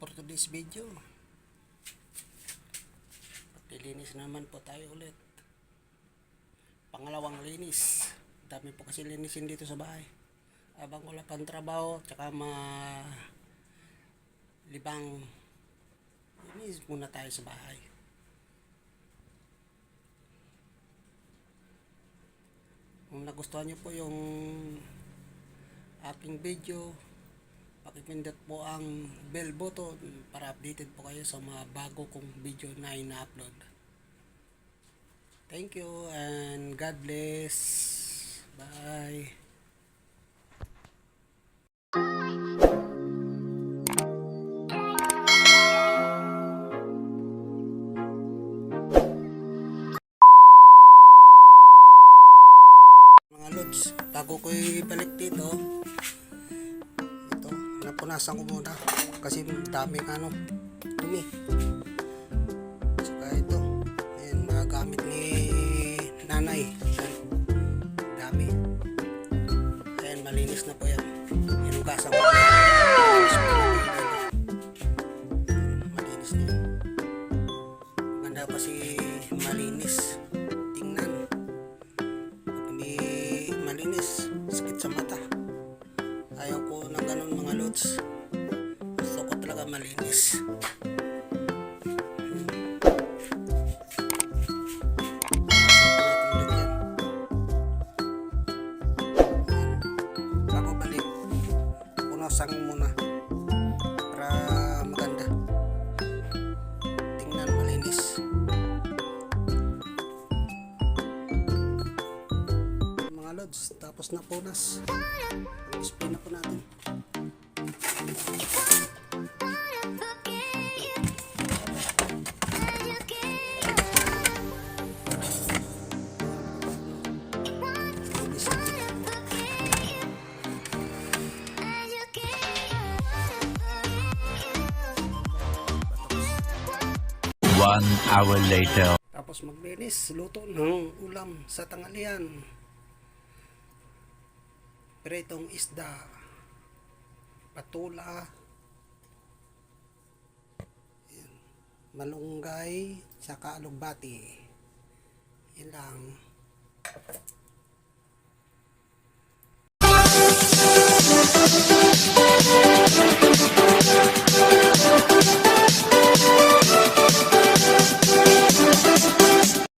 for today's video. Paglilinis naman po tayo ulit. Pangalawang linis. Dami po kasi linisin dito sa bahay. Abang wala pang trabaho, tsaka ma libang linis muna tayo sa bahay. Kung nagustuhan niyo po yung aking video, pakipindot po ang bell button para updated po kayo sa mga bago kong video na ina-upload. Thank you and God bless. Bye. Mga lods, bago ko ibalik dito, ito, napunasan ko muna kasi daming ano, dumi. Saka ito, ayan, mga gamit ni nanay. Dami. Ayan, malinis na po yan. Hinugasan ko. Malinis na. Ganda pa si malinis. Talaga malinis. Bago balik, punasan muna para maganda. Tingnan malinis. Mga lods, tapos na punas. Na po natin. One hour later. Tapos maglinis, luto ng ulam sa tanghalian. Pritong isda, patula, malunggay, saka alugbati. Yan lang. Thank you.